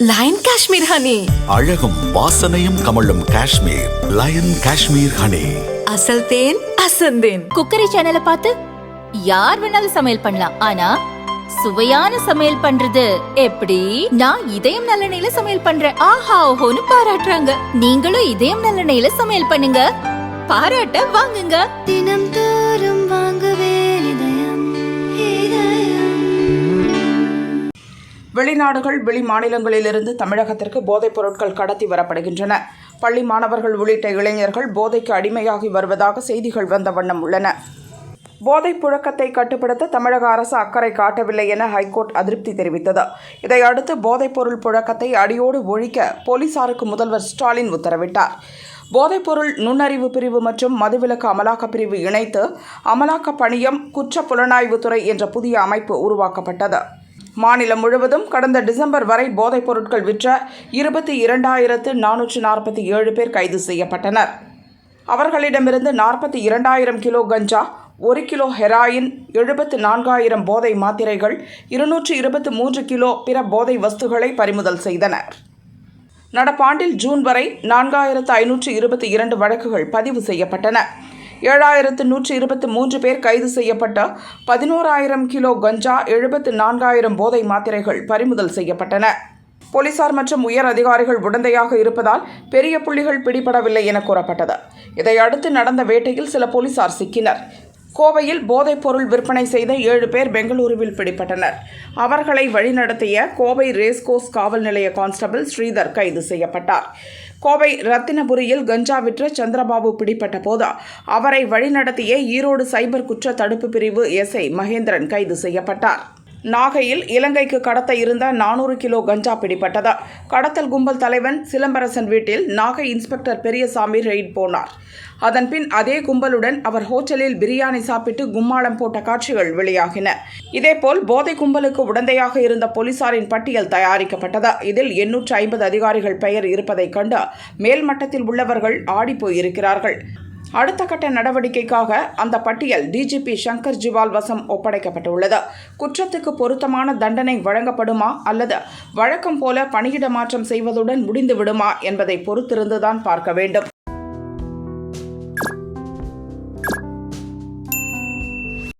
Line Kashmir honey அழகும் வாசனையும் கமழும் காஷ்மீர். லயன் காஷ்மீர் ஹனி அசல் தேன் அசந்தேன் குக்கரி சேனலை பார்த்து யார் வேணாலும் சமையல் பண்ணலாம். ஆனா சுவையான சமையல் பண்றது எப்படி? நான் இதயம் நல்லெண்ணெயில சமையல் பண்றேன். ஆஹா ஓஹோன்னு பாராட்டுறாங்க. நீங்களும் இதயம் நல்லெண்ணெயில சமையல் பண்ணுங்க. பாராட்ட வாங்குங்க. தினம் வெளிநாடுகள் வெளி மாநிலங்களிலிருந்து தமிழகத்திற்கு போதைப் பொருட்கள் கடத்தி வரப்படுகின்றன. பள்ளி மாணவர்கள் உள்ளிட்ட இளைஞர்கள் போதைக்கு அடிமையாகி வருவதாக செய்திகள் வந்த வண்ணம் உள்ளன. போதைப் புழக்கத்தை கட்டுப்படுத்த தமிழக அரசு அக்கறை காட்டவில்லை என ஹைகோர்ட் அதிருப்தி தெரிவித்தது. இதையடுத்து போதைப் பொருள் புழக்கத்தை அடியோடு ஒழிக்க போலீசாருக்கு முதல்வர் ஸ்டாலின் உத்தரவிட்டார். போதைப்பொருள் நுண்ணறிவு பிரிவு மற்றும் மதுவிலக்கு அமலாக்கப் பிரிவு இணைத்து அமலாக்க பணியம் குற்ற புலனாய்வுத்துறை என்ற புதிய அமைப்பு உருவாக்கப்பட்டது. மாநிலம் முழுவதும் கடந்த டிசம்பர் வரை போதைப் பொருட்கள் விற்ற இருபத்தி இரண்டாயிரத்து நானூற்று நாற்பத்தி ஏழு பேர் கைது செய்யப்பட்டனர். அவர்களிடமிருந்து நாற்பத்தி இரண்டாயிரம் கிலோ கஞ்சா ஒரு கிலோ ஹெராயின் எழுபத்து நான்காயிரம் போதை மாத்திரைகள் இருநூற்று இருபத்து மூன்று கிலோ பிற போதை வஸ்துகளை பறிமுதல் செய்தனர். நடப்பாண்டில் ஜூன் வரை நான்காயிரத்து ஐநூற்று இருபத்தி இரண்டு வழக்குகள் பதிவு செய்யப்பட்டன. ஏழாயிரத்து நூற்றி இருபத்தி மூன்று பேர் கைது செய்யப்பட்ட பதினோராயிரம் கிலோ கஞ்சா எழுபத்து நான்காயிரம் போதை மாத்திரைகள் பறிமுதல் செய்யப்பட்டன. போலீசார் மற்றும் உயர் அதிகாரிகள் உடந்தையாக இருப்பதால் பெரிய புள்ளிகள் பிடிபடவில்லை என கூறப்பட்டது. இதையடுத்து நடந்த வேட்டையில் சில போலீசார் சிக்கினர். கோவையில் போதைப் பொருள் விற்பனை செய்த ஏழு பேர் பெங்களூருவில் பிடிபட்டனர். அவர்களை வழிநடத்திய கோவை ரேஸ்கோஸ் காவல் நிலைய கான்ஸ்டபிள் ஸ்ரீதர் கைது செய்யப்பட்டார். கோவை ரத்தினபுரியில் கஞ்சா விற்ற சந்திரபாபு பிடிப்பட்ட போது அவரை வழிநடத்திய ஈரோடு சைபர் குற்ற தடுப்பு பிரிவு எஸ்ஐ மகேந்திரன் கைது செய்யப்பட்டார். நாகையில் இலங்கைக்கு கடத்த இருந்த நானூறு கிலோ கஞ்சா பிடிபட்டது. கடத்தல் கும்பல் தலைவன் சிலம்பரசன் வீட்டில் நாகை இன்ஸ்பெக்டர் பெரியசாமி ரெய்ட் போனார். அதன்பின் அதே கும்பலுடன் அவர் ஹோட்டலில் பிரியாணி சாப்பிட்டு கும்மாளம் போட்ட காட்சிகள் வெளியாகின. இதேபோல் போதை கும்பலுக்கு உடந்தையாக இருந்த போலீசாரின் பட்டியல் தயாரிக்கப்பட்டது. இதில் எண்ணூற்று ஐம்பது அதிகாரிகள் பெயர் இருப்பதைக் கண்டு மேல்மட்டத்தில் உள்ளவர்கள் ஆடிப்போயிருக்கிறார்கள். அடுத்த கட்ட நடவடிக்கைக்காக அந்த பட்டியல் டிஜிபி சங்கர் ஜிவால் வசம் ஒப்படைக்கப்பட்டுள்ளது. குற்றத்துக்கு பொருத்தமான தண்டனை வழங்கப்படுமா அல்லது வழக்கம் போல பணியிட மாற்றம் செய்வதுடன் முடிந்து விடுமா என்பதை பொறுத்திருந்துதான் பார்க்க வேண்டும்.